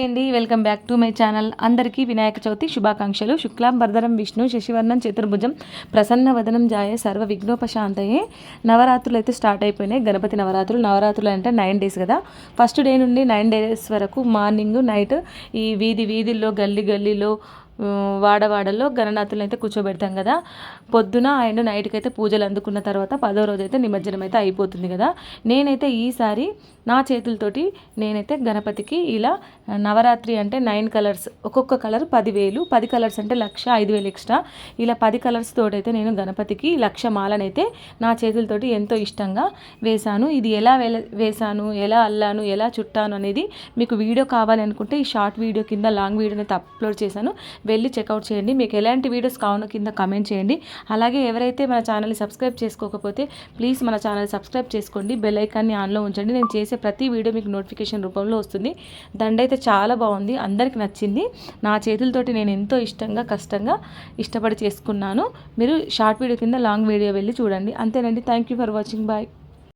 అండి welcome back to my channel. అందరికీ వినాయక చవితి శుభాకాంక్షలు. శుక్లాం వరదరం విష్ణు శశివర్ణం చతుర్భుజం ప్రసన్న వదనం జాయే సర్వ విఘ్నోపశాంతయే. నవరాత్రులు అయితే స్టార్ట్ అయిపోయినాయి. గణపతి నవరాత్రులు నవరాత్రులు అంటే నైన్ డేస్ కదా. ఫస్ట్ డే నుండి నైన్ డేస్ వరకు మార్నింగ్ నైట్ ఈ వీధి వీధుల్లో గల్లీ గల్లీలో వాడవాడలో గణనాథులను అయితే కూర్చోబెడతాం కదా. పొద్దున అండ్ నైట్కి అయితే పూజలు అందుకున్న తర్వాత పదో రోజు అయితే నిమజ్జనం అయితే అయిపోతుంది కదా. నేనైతే ఈసారి నా చేతులతోటి నేనైతే గణపతికి ఇలా నవరాత్రి అంటే నైన్ కలర్స్ ఒక్కొక్క కలర్ పదివేలు పది కలర్స్ అంటే లక్ష ఐదు వేలు ఎక్స్ట్రా. ఇలా పది కలర్స్ తోటైతే నేను గణపతికి లక్ష మాలనైతే నా చేతులతోటి ఎంతో ఇష్టంగా వేశాను. ఇది ఎలా వేశాను ఎలా అల్లాను ఎలా చుట్టాను అనేది మీకు వీడియో కావాలనుకుంటే ఈ షార్ట్ వీడియో కింద లాంగ్ వీడియోని అయితే అప్లోడ్ చేశాను. వెళ్ళి చెక్అవుట్ చేయండి. మీకు ఎలాంటి వీడియోస్ కావాలో కింద కమెంట్ చేయండి. అలాగే ఎవరైతే మన ఛానల్ని సబ్స్క్రైబ్ చేసుకోకపోతే ప్లీజ్ మన ఛానల్ సబ్స్క్రైబ్ చేసుకోండి. బెల్ ఐకాన్ని ఆన్లో ఉంచండి. నేను చేసే ప్రతి వీడియో మీకు నోటిఫికేషన్ రూపంలో వస్తుంది. దండ అయితే చాలా బాగుంది. అందరికి నచ్చింది. నా చేతులతోటి నేను ఎంతో ఇష్టంగా కష్టంగా ఇష్టపడి చేసుకున్నాను. మీరు షార్ట్ వీడియో కింద లాంగ్ వీడియో వెళ్ళి చూడండి. అంతేనండి. Thank you for watching bye